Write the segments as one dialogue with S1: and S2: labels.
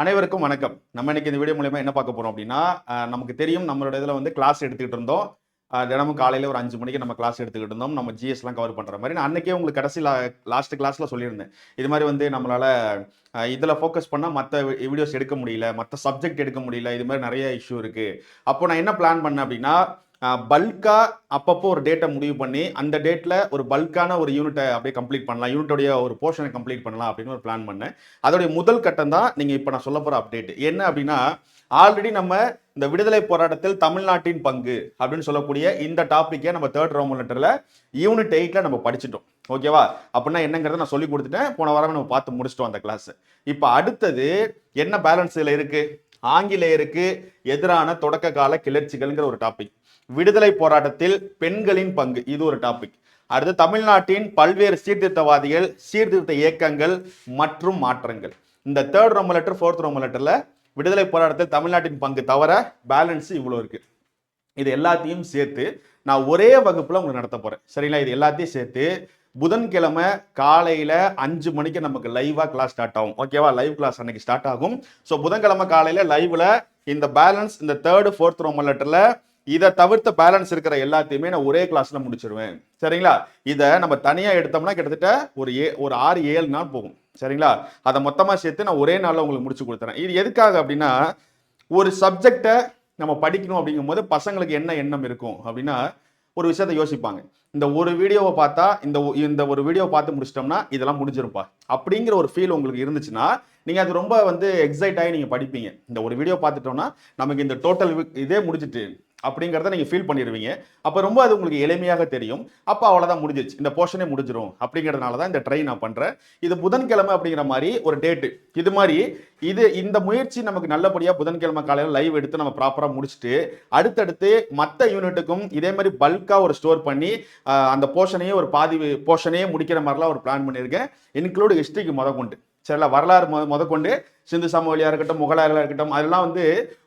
S1: அனைவருக்கும் வணக்கம். நம்ம இன்னைக்கு இந்த வீடியோ மூலயமா என்ன பார்க்க போறோம் அப்படின்னா நமக்கு தெரியும் நம்மளோட இதில் வந்து கிளாஸ் எடுத்துக்கிட்டு இருந்தோம். தினமும் காலையில் ஒரு அஞ்சு மணிக்கு நம்ம கிளாஸ் எடுத்துக்கிட்டு இருந்தோம். நம்ம ஜிஎஸ்லாம் கவர் பண்ணுற மாதிரி. நான் அன்னைக்கே உங்களுக்கு கடைசி லாஸ்ட் கிளாஸில் சொல்லியிருந்தேன். இது மாதிரி வந்து நம்மளால் இதில் ஃபோக்கஸ் பண்ணால் மற்ற வீடியோஸ் எடுக்க முடியல மற்ற சப்ஜெக்ட் எடுக்க முடியல இது மாதிரி நிறைய இஷ்யூ இருக்குது அப்போ நான் என்ன பிளான் பண்ணேன் அப்படின்னா பல்காக அப்பப்போ ஒரு டேட்டை முடிவு பண்ணி அந்த டேட்டில் ஒரு பல்கான ஒரு யூனிட்டை அப்படியே கம்ப்ளீட் பண்ணலாம். யூனிட்டோடைய ஒரு போர்ஷனை கம்ப்ளீட் பண்ணலாம் அப்படின்னு ஒரு பிளான் பண்ணேன். அதோடைய முதல் கட்டம் தான் நீங்கள் இப்போ நான் சொல்ல போகிற அப்டேட் என்ன அப்படின்னா ஆல்ரெடி நம்ம இந்த விடுதலை போராட்டத்தில் தமிழ்நாட்டின் பங்கு அப்படின்னு சொல்லக்கூடிய இந்த டாப்பிக்கை நம்ம தேர்ட் ரோமன் லெட்டரில் யூனிட் எயிட்டில் நம்ம படிச்சிட்டோம். ஓகேவா அப்படின்னா என்னங்கிறத நான் சொல்லி கொடுத்துட்டேன். போன வாரம் நம்ம பார்த்து முடிச்சிட்டோம் அந்த கிளாஸ் இப்போ அடுத்தது என்ன பேலன்ஸ் இதில் இருக்குது ஆங்கிலேயருக்கு எதிரான தொடக்க கால கிளர்ச்சிகள்ங்கிற ஒரு டாபிக் விடுதலை போராட்டத்தில் பெண்களின் பங்கு இது ஒரு டாபிக் அடுத்து தமிழ்நாட்டின் பல்வேறு சீர்திருத்தவாதிகள் சீர்திருத்த இயக்கங்கள் மற்றும் மாற்றங்கள். இந்த தேர்ட் ரொம்ப லெட்டர் ஃபோர்த் ரொம்ப லெட்டர்ல விடுதலை போராட்டத்தில் தமிழ்நாட்டின் பங்கு தவிர பேலன்ஸ் இவ்வளோ இருக்கு. இது எல்லாத்தையும் சேர்த்து நான் ஒரே வகுப்புல உங்களுக்கு நடத்த போறேன். சரிங்களா? இது எல்லாத்தையும் சேர்த்து புதன்கிழமை காலையில் அஞ்சு மணிக்கு நமக்கு லைவாக கிளாஸ் ஸ்டார்ட் ஆகும். ஓகேவா லைவ் கிளாஸ் அன்னைக்கு ஸ்டார்ட் ஆகும். ஸோ புதன்கிழமை காலையில் லைவில் இந்த பேலன்ஸ் இந்த தேர்டு ஃபோர்த் ரோமன் லெட்டரில் இதை தவிர்த்த பேலன்ஸ் இருக்கிற எல்லாத்தையுமே நான் ஒரே கிளாஸில் முடிச்சிருவேன். சரிங்களா? இதை நம்ம தனியாக எடுத்தோம்னா கிட்டத்தட்ட ஒரு ஏ ஒரு ஆறு ஏழு நாள் போகும். சரிங்களா? அதை மொத்தமாக சேர்த்து நான் ஒரே நாளில் உங்களுக்கு முடிச்சு கொடுத்துறேன். இது எதுக்காக அப்படின்னா ஒரு சப்ஜெக்டை நம்ம படிக்கணும் அப்படிங்கும்போது பசங்களுக்கு என்ன எண்ணம் இருக்கும் அப்படின்னா ஒரு விஷயத்த யோசிப்பாங்க. இந்த ஒரு வீடியோவை பார்த்தா இந்த இந்த ஒரு வீடியோ பார்த்து முடிச்சிட்டோம்னா இதெல்லாம் முடிஞ்சிருப்பா அப்படிங்கிற ஒரு ஃபீல் உங்களுக்கு இருந்துச்சுன்னா நீங்கள் அது ரொம்ப வந்து எக்ஸைட் ஆகி நீங்கள் படிப்பீங்க. இந்த ஒரு வீடியோ பார்த்துட்டோம்னா நமக்கு இந்த டோட்டல் இதே முடிஞ்சிட்டு அப்படிங்கிறத நீங்கள் ஃபீல் பண்ணிடுவீங்க. அப்போ ரொம்ப அது உங்களுக்கு எளிமையாக தெரியும். அப்போ அவ்வளோதான் முடிஞ்சிருச்சு. இந்த போர்ஷனே முடிஞ்சிடும் அப்படிங்கிறதுனால தான் இந்த ட்ரை நான் பண்ணுறேன் இது புதன்கிழமை அப்படிங்கிற மாதிரி ஒரு டேட்டு இது மாதிரி இது இந்த முயற்சி நமக்கு நல்லபடியாக புதன்கிழமை காலையில் லைவ் எடுத்து நம்ம ப்ராப்பராக முடிச்சுட்டு அடுத்தடுத்து மற்ற யூனிட்டுக்கும் இதே மாதிரி பல்காக ஒரு ஸ்டோர் பண்ணி அந்த போர்ஷனையே ஒரு பாதி போர்ஷனையே முடிக்கிற மாதிரிலாம் ஒரு பிளான் பண்ணியிருக்கேன். இன்க்ளூடு ஹிஸ்ட்ரிக்கு முத கொண்டு. சரிங்களா வரலாறு மொ முதற்கொண்டு சிந்து சமவெளியாக இருக்கட்டும் முகலாயர்களாக இருக்கட்டும் அதெல்லாம் வந்து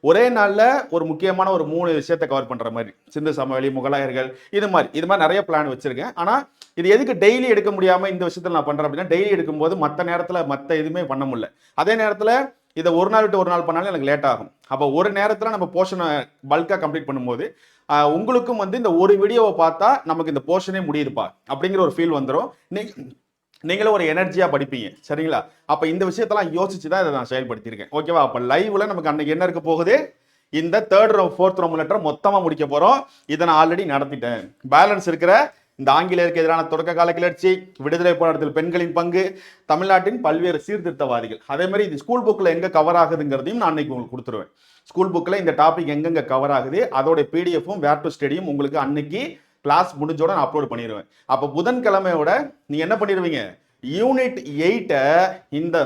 S1: ஒரே நாளில் ஒரு முக்கியமான ஒரு மூணு விஷயத்தை கவர் பண்ணுற மாதிரி. சிந்து சமவெளி முகலாயர்கள் இது மாதிரி. இது மாதிரி நிறைய பிளான் வச்சுருக்கேன். ஆனால் இது எதுக்கு டெய்லி எடுக்க முடியாமல் இந்த விஷயத்தில் நான் பண்ணுறேன் அப்படின்னா டெய்லி எடுக்கும்போது மற்ற நேரத்தில் மற்ற எதுவுமே பண்ண முடியல. அதே நேரத்தில் இதை ஒரு நாள் விட்டு ஒரு நாள் பண்ணாலும் எனக்கு லேட் ஆகும். அப்போ ஒரு நேரத்தில் நம்ம போர்ஷனை பல்காக கம்ப்ளீட் பண்ணும்போது உங்களுக்கும் வந்து இந்த ஒரு வீடியோவை பார்த்தா நமக்கு இந்த போர்ஷனே முடியுதுப்பா அப்படிங்கிற ஒரு ஃபீல் வந்துடும் நீங்கள் நீங்களும் ஒரு எனர்ஜியாக படிப்பீங்க சரிங்களா? அப்போ இந்த விஷயத்தெல்லாம் யோசிச்சு தான் இதை நான் செயல்படுத்தியிருக்கேன். ஓகேவா அப்போ லைவ்ல நமக்கு அன்னைக்கு என்ன இருக்க போகுது? இந்த third row fourth room letter மொத்தமாக முடிக்க போகிறோம் இதை நான் ஆல்ரெடி நடத்திட்டேன். பேலன்ஸ் இருக்கிற இந்த ஆங்கிலேயருக்கு எதிரான தொடக்க கால கிளர்ச்சி விடுதலை போராட்டத்தில் பெண்களின் பங்கு தமிழ்நாட்டின் பல்வேறு சீர்திருத்தவாதிகள். அதே மாதிரி இது ஸ்கூல் புக்கில் எங்கே கவர் ஆகுதுங்கிறதையும் நான் அன்னைக்கு உங்களுக்கு கொடுத்துருவேன். ஸ்கூல் புக்கில் இந்த டாபிக் எங்கெங்கே கவர் ஆகுது அதோட பிடிஎஃப்பும் வேர் டு ஸ்டடியும் உங்களுக்கு அன்னைக்கு கிளாஸ் முடிஞ்சோட நான் அப்லோட் பண்ணிடுவேன் அப்போ புதன்கிழமையோட நீங்கள் என்ன பண்ணிடுவீங்க யூனிட் எயிட்டை இந்த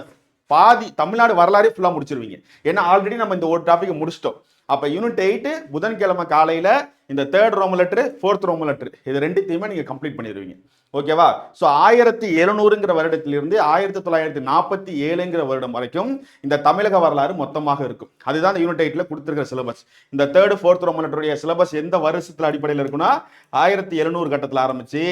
S1: பாதி தமிழ்நாடு வரலாறே ஃபுல்லாக முடிச்சிருவீங்க. ஏன்னா ஆல்ரெடி நம்ம இந்த ஒரு டாப்பிக்கை முடிச்சிட்டோம். அப்போ யூனிட் எயிட்டு புதன்கிழமை காலையில் இந்த third room letter fourth room letter இது ரெண்டுத்தையுமே நீங்கள் கம்ப்ளீட் பண்ணிடுவீங்க ஓகேவா ஸோ ஆயிரத்தி எழுநூறுங்கிற வருடத்திலிருந்து ஆயிரத்தி தொள்ளாயிரத்தி நாற்பத்தி ஏழுங்கிற வருடம் வரைக்கும் இந்த தமிழக வரலாறு மொத்தமாக இருக்கும். அதுதான் இந்த யூனிட் எயிட்டில் கொடுத்துருக்கிற சிலபஸ் இந்த தேர்டு ஃபோர்த் ரோம் லெட்டருடைய சிலபஸ் எந்த வருஷத்தில் அடிப்படையில் இருக்குன்னா ஆயிரத்தி எழுநூறு கட்டத்தில் ஆரம்பித்து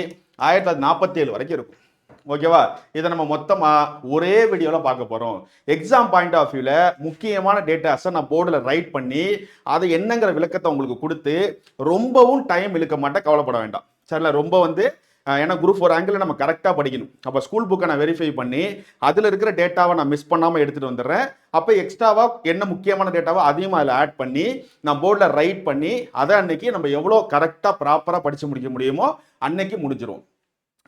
S1: ஆயிரத்தி தொள்ளாயிரத்தி நாற்பத்தி ஏழு வரைக்கும் இருக்கும். ஓகேவா? இதை நம்ம மொத்தமாக ஒரே வீடியோவில் பார்க்க போகிறோம் எக்ஸாம் பாயிண்ட் ஆஃப் வியூவில் முக்கியமான டேட்டாஸை நான் போர்டில் ரைட் பண்ணி அதை என்னங்கிற விளக்கத்தை உங்களுக்கு கொடுத்து ரொம்பவும் டைம் இழுக்க மாட்டேன் கவலைப்பட வேண்டாம். சரிங்களா ரொம்ப வந்து ஏன்னா குரூப் ஃபோர் ஆங்கிள் நம்ம கரெக்டாக படிக்கணும். அப்போ ஸ்கூல் புக்கை நான் வெரிஃபை பண்ணி அதில் இருக்கிற டேட்டாவை நான் மிஸ் பண்ணாமல் எடுத்துகிட்டு வந்துடுறேன். அப்போ எக்ஸ்ட்ராவாக என்ன முக்கியமான டேட்டாவோ அதையும் அதில் ஆட் பண்ணி நான் போர்டில் ரைட் பண்ணி அதை அன்னைக்கு நம்ம எவ்வளோ கரெக்டாக ப்ராப்பராக படித்து முடிக்க முடியுமோ அன்னைக்கு முடிஞ்சிடும்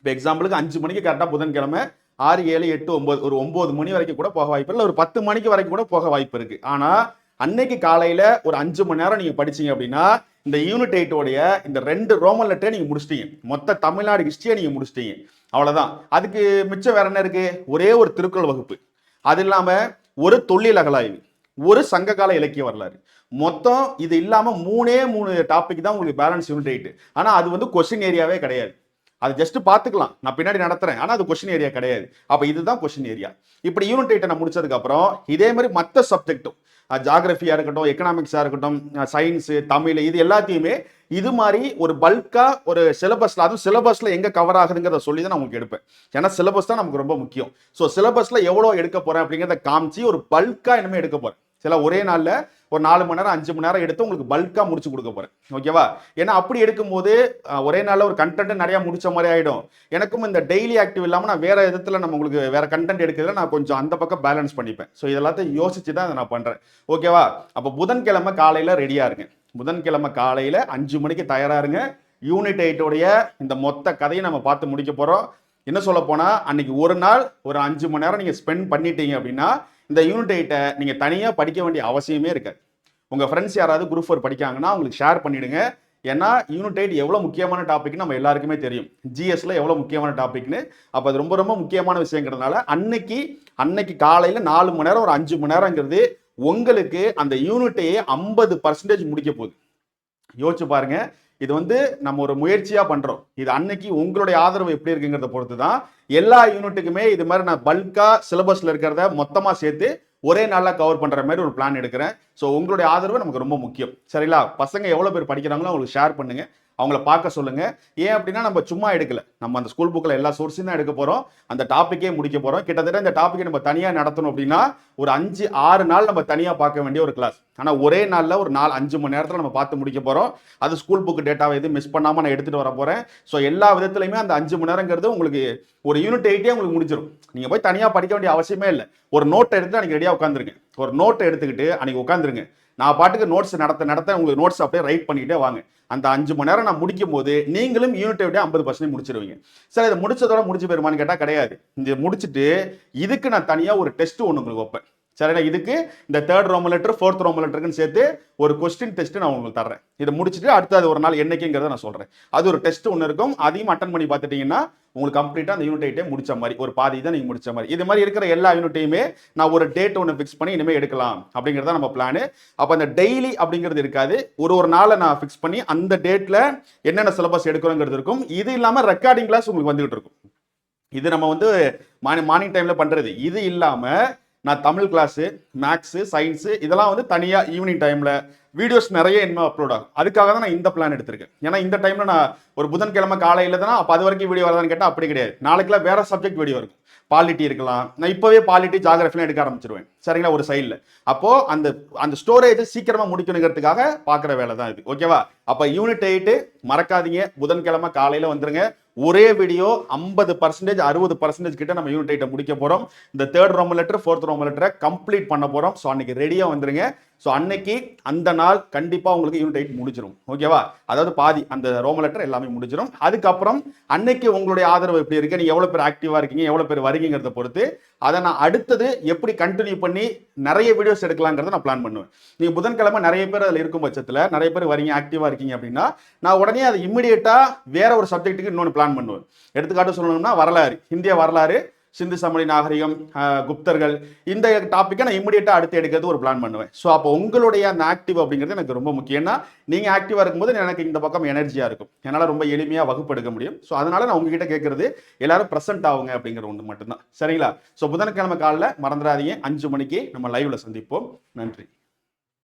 S1: இப்போ எக்ஸாம்பிளுக்கு அஞ்சு மணிக்கு கரெக்டாக புதன்கிழமை ஆறு ஏழு எட்டு ஒம்பது ஒரு ஒம்பது மணி வரைக்கும் கூட போக வாய்ப்பு இல்லை. ஒரு பத்து மணிக்கு வரைக்கும் கூட போக வாய்ப்பு இருக்குது ஆனால் அன்னைக்கு காலையில் ஒரு அஞ்சு மணி நேரம் நீங்கள் படிச்சீங்க அப்படின்னா இந்த யூனிட் எயிட்டோடைய இந்த ரெண்டு ரோமன் லெட்டரை நீங்கள் முடிச்சிட்டீங்க. மொத்த தமிழ்நாடு ஹிஸ்ட்ரியை நீங்கள் முடிச்சிட்டீங்க. அவ்வளோதான் அதுக்கு மிச்சம் வேற என்ன இருக்குது ஒரே ஒரு திருக்குறள் வகுப்பு. அது இல்லாமல் ஒரு தொழில் அகலாய்வு ஒரு சங்ககால இலக்கிய வரலாறு. மொத்தம் இது இல்லாமல் மூணே மூணு டாபிக் தான் உங்களுக்கு பேலன்ஸ் யூனிட் எயிட் ஆனால் அது வந்து கொஸ்டின் ஏரியாவே கிடையாது. அது ஜஸ்ட் பார்த்துக்கலாம். நான் பின்னாடி நடத்துறேன். ஆனால் அது கொஸ்டின் ஏரியா கிடையாது. அப்போ இதுதான் கொஸ்டின் ஏரியா இப்படி யூனிட் எயிட்டை நான் முடிச்சதுக்கப்புறம் இதே மாதிரி மற்ற சப்ஜெக்ட்டும் ஜாகிரஃபியாக இருக்கட்டும் எக்கனாமிக்ஸாக இருக்கட்டும் சயின்ஸு தமிழ் இது எல்லாத்தையுமே இது மாதிரி ஒரு பல்காக ஒரு சிலபஸ்ல அதுவும் சிலபஸில் எங்கே கவர் ஆகுதுங்கிறத சொல்லி தான் நான் உங்களுக்கு எடுப்பேன். ஏன்னா சிலபஸ் தான் நமக்கு ரொம்ப முக்கியம். ஸோ சிலபஸில் எவ்வளோ எடுக்க போகிறேன் அப்படிங்கிறத காமிச்சு ஒரு பல்காக இனிமேல் எடுக்க போகிறேன் சில ஒரே நாளில் ஒரு நாலு மணி நேரம் அஞ்சு மணி நேரம் எடுத்து உங்களுக்கு பல்காக முடிச்சு கொடுக்க போறேன். ஓகேவா ஏன்னா அப்படி எடுக்கும்போது ஒரே நாளில் ஒரு கண்டென்ட் நிறையா முடிச்ச மாதிரி ஆகிடும் எனக்கும் இந்த டெய்லி ஆக்டிவ் இல்லாமல் நான் வேற விதத்தில் நம்ம உங்களுக்கு வேற கண்டென்ட் எடுக்கிறதுல நான் கொஞ்சம் அந்த பக்கம் பேலன்ஸ் பண்ணிப்பேன். ஸோ இதெல்லாத்தையும் யோசிச்சு தான் இதை நான் பண்ணுறேன் ஓகேவா அப்போ புதன்கிழமை காலையில் ரெடியாக இருங்க. புதன்கிழமை காலையில் அஞ்சு மணிக்கு தயாராக இருங்க. யூனிட் எயிட்டோடைய இந்த மொத்த கதையை நம்ம பார்த்து முடிக்க போகிறோம் என்ன சொல்ல போனால் அன்னைக்கு ஒரு நாள் ஒரு அஞ்சு மணி நேரம் நீங்கள் ஸ்பெண்ட் பண்ணிட்டீங்க அப்படின்னா இந்த யூனிட் எயிட்டை நீங்கள் தனியாக படிக்க வேண்டிய அவசியமே இருக்காது. உங்கள் ஃப்ரெண்ட்ஸ் யாராவது குரூப் ஃபோர் படிக்காங்கன்னா அவங்களுக்கு ஷேர் பண்ணிடுங்க. ஏன்னா யூனிட் எயிட் எவ்வளோ முக்கியமான டாபிக்னு நம்ம எல்லாருக்குமே தெரியும். ஜிஎஸ்ல எவ்வளோ முக்கியமான டாபிக்னு அப்போ அது ரொம்ப ரொம்ப முக்கியமான விஷயங்கிறதுனால அன்னைக்கு அன்னைக்கு காலையில் நாலு மணி நேரம் ஒரு அஞ்சு மணி நேரங்கிறது உங்களுக்கு அந்த யூனிட்டையே ஐம்பது பர்சன்டேஜ் முடிக்க போகுது. யோசிச்சு பாருங்க. இது வந்து நம்ம ஒரு முயற்சியாக பண்ணுறோம் இது அன்னைக்கு உங்களுடைய ஆதரவு எப்படி இருக்குங்கிறத பொறுத்து தான் எல்லா யூனிட்டுக்குமே இது மாதிரி நான் பல்காக சிலபஸில் இருக்கிறத மொத்தமாக சேர்த்து ஒரே நாளாக கவர் பண்ணுற மாதிரி ஒரு பிளான் எடுக்கிறேன். ஸோ உங்களுடைய ஆதரவு நமக்கு ரொம்ப முக்கியம். சரிங்களா? பசங்க எவ்வளோ பேர் படிக்கிறாங்களோ அவங்களுக்கு ஷேர் பண்ணுங்கள் அவங்கள பார்க்க சொல்லுங்க. ஏன் அப்படின்னா நம்ம சும்மா எடுக்கல. நம்ம அந்த ஸ்கூல் புக்கில் எல்லா சோர்ஸையும் தான் எடுக்க போகிறோம் அந்த டாப்பிக்கே முடிக்க போகிறோம் கிட்டத்தட்ட இந்த டாப்பிக்கை நம்ம தனியாக நடத்தணும் அப்படின்னா ஒரு அஞ்சு ஆறு நாள் நம்ம தனியாக பார்க்க வேண்டிய ஒரு கிளாஸ் ஆனால் ஒரே நாளில் ஒரு நாலு அஞ்சு மணி நேரத்தில் நம்ம பார்த்து முடிக்க போகிறோம் அது ஸ்கூல் புக் டேட்டாவை எதுவும் மிஸ் பண்ணாமல் நான் எடுத்துகிட்டு வர போகிறேன் ஸோ எல்லா விதத்துலையுமே அந்த அஞ்சு மணி நேரங்கிறது உங்களுக்கு ஒரு யூனிட் எயிட்டே உங்களுக்கு முடிஞ்சிடும் நீங்கள் போய் தனியாக படிக்க வேண்டிய அவசியமே இல்லை. ஒரு நோட்டை எடுத்து அன்னைக்கு ரெடியாக உட்காந்துருங்க ஒரு நோட்டை எடுத்துக்கிட்டு அன்னைக்கு உட்காந்துருங்க நான் பாட்டுக்கு நோட்ஸ் நடத்த நடத்த உங்களுக்கு நோட்ஸ் அப்படியே ரைட் பண்ணிகிட்டே வாங்க. அந்த அஞ்சு மணி நேரம் நான் முடிக்கும் போது நீங்களும் யூனிட்டை விட ஐம்பது பர்சன்ட் முடிச்சிருவீங்க. சார் இதை முடிச்சதோட முடிச்சு போயிருமான்னு கேட்டால் கிடையாது. இது முடிச்சுட்டு இதுக்கு நான் தனியாக ஒரு டெஸ்ட் ஒன்று உங்களுக்கு வைப்பேன். சரிண்ணா இதுக்கு இந்த தேர்ட் ரோம லெட்டர் ஃபோர்த் ரோம லெட்டருக்குன்னு சேர்த்து ஒரு கொஸ்டின் டெஸ்ட் நான் உங்களுக்கு தர்றேன். இதை முடிச்சுட்டு அடுத்தது ஒரு நாள் என்னைக்குங்கிறத நான் சொல்றேன். அது ஒரு டெஸ்ட் ஒன்று இருக்கும். அதையும் அட்டன் பண்ணி பார்த்துட்டீங்கன்னா உங்களுக்கு கம்ப்ளீட்டாக அந்த யூனிட் எயிட்டே முடிச்ச மாதிரி ஒரு பாதி தான் நீங்கள் முடிச்ச மாதிரி. இது மாதிரி இருக்கிற எல்லா யூனிட்டையுமே நான் ஒரு டேட் ஒன்று ஃபிக்ஸ் பண்ணி இனிமேல் எடுக்கலாம் அப்படிங்கிறத நம்ம பிளானு அப்போ அந்த டெய்லி அப்படிங்கிறது இருக்காது. ஒரு ஒரு நாளை நான் ஃபிக்ஸ் பண்ணி அந்த டேட்டில் என்னென்ன சிலபஸ் எடுக்கிறோங்கிறது இருக்கும். இது இல்லாமல் ரெக்கார்டிங் கிளாஸ் உங்களுக்கு வந்துகிட்டு இருக்கும். இது நம்ம வந்து மார்னிங் மார்னிங் டைமில் பண்ணுறது இது இல்லாமல் நான் தமிழ் கிளாஸு மேக்ஸு சயின்ஸு இதெல்லாம் வந்து தனியாக ஈவினிங் டைமில் வீடியோஸ் நிறைய இனிமேல் அப்லோட் ஆகும். அதுக்காக தான் நான் இந்த பிளான் எடுத்திருக்கேன். ஏன்னா இந்த டைமில் நான் ஒரு புதன்கிழமை காலையில் தானே அப்போ அது வரைக்கும் வீடியோ வரதான்னு கேட்டால் அப்படி கிடையாது. நாளைக்குலாம் வேறு சப்ஜெக்ட் வீடியோ இருக்கும். பாலிட்டி இருக்கலாம். நான் இப்போவே பாலிட்டி ஜாகிரஃபிலாம் எடுக்க ஆரம்பிச்சிருவேன். சரிங்களா? ஒரு சைடில் அப்போது அந்த அந்த ஸ்டோரேஜ் சீக்கிரமாக முடிக்கணுங்கிறதுக்காக பார்க்குற வேலை தான் இது ஓகேவா அப்போ யூனிட் எயிட்டு மறக்காதீங்க. புதன்கிழமை காலையில் வந்துருங்க. ஒரே வீடியோ ஐம்பது பர்சன்டேஜ் அறுபது பர்சன்டேஜ் கிட்ட நம்ம யூனிட் ஐட்டம் முடிக்க போறோம். இந்த தேர்ட் ரோம லெட்டர் ஃபோர்த் ரோம லெட்டரை கம்ப்ளீட் பண்ண போறோம். ஸோ அன்னைக்கு ரெடியாக வந்துருங்க. ஸோ அன்னைக்கு அந்த நாள் கண்டிப்பாக உங்களுக்கு யூனிட் எயிட் முடிச்சிடும் ஓகேவா அதாவது பாதி அந்த ரோம லெட்டர் எல்லாமே முடிச்சிடும் அதுக்கப்புறம் அன்னைக்கு உங்களுடைய ஆதரவு எப்படி இருக்கு? நீங்கள் எவ்வளோ பேர் ஆக்டிவாக இருக்கீங்க? எவ்வளோ பேர் வரீங்கிறத பொறுத்து அதை நான் அடுத்தது எப்படி கண்டினியூ பண்ணி நிறைய வீடியோஸ் எடுக்கலாங்கிறத நான் பிளான் பண்ணுவேன். நீங்கள் புதன்கிழமை நிறைய பேர் அதில் இருக்கும் பட்சத்தில் நிறைய பேர் வரீங்க ஆக்டிவாக இருக்கீங்க அப்படின்னா நான் உடனே அதை இம்மிடியேட்டாக வேற ஒரு சப்ஜெக்ட்டுக்கு இன்னொன்று பிளான் பண்ணுவேன். எடுத்துக்காட்டு சொல்லணும்னா வரலாறு. இந்திய வரலாறு சிந்து சமணி நாகரிகம் குப்தர்கள் இந்த டாப்பிக்கை நான் இம்மிடியேட்டாக அடுத்து எடுக்கிறது ஒரு பிளான் பண்ணுவேன். ஸோ அப்போ உங்களுடைய அந்த ஆக்டிவ் அப்படிங்கிறது எனக்கு ரொம்ப முக்கியம்னா நீங்கள் ஆக்டிவாக இருக்கும்போது எனக்கு இந்த பக்கம் எனர்ஜியாக இருக்கும். என்னால் ரொம்ப எளிமையாக வகுப்பு எடுக்க முடியும். ஸோ அதனால நான் உங்ககிட்ட கேட்கறது எல்லாரும் ப்ரெசென்ட் ஆகுங்க அப்படிங்கிற ஒன்று மட்டும்தான். சரிங்களா? ஸோ புதன்கிழமை காலைல மறந்துடாதீங்க. அஞ்சு மணிக்கு நம்ம லைவ்ல சந்திப்போம். நன்றி.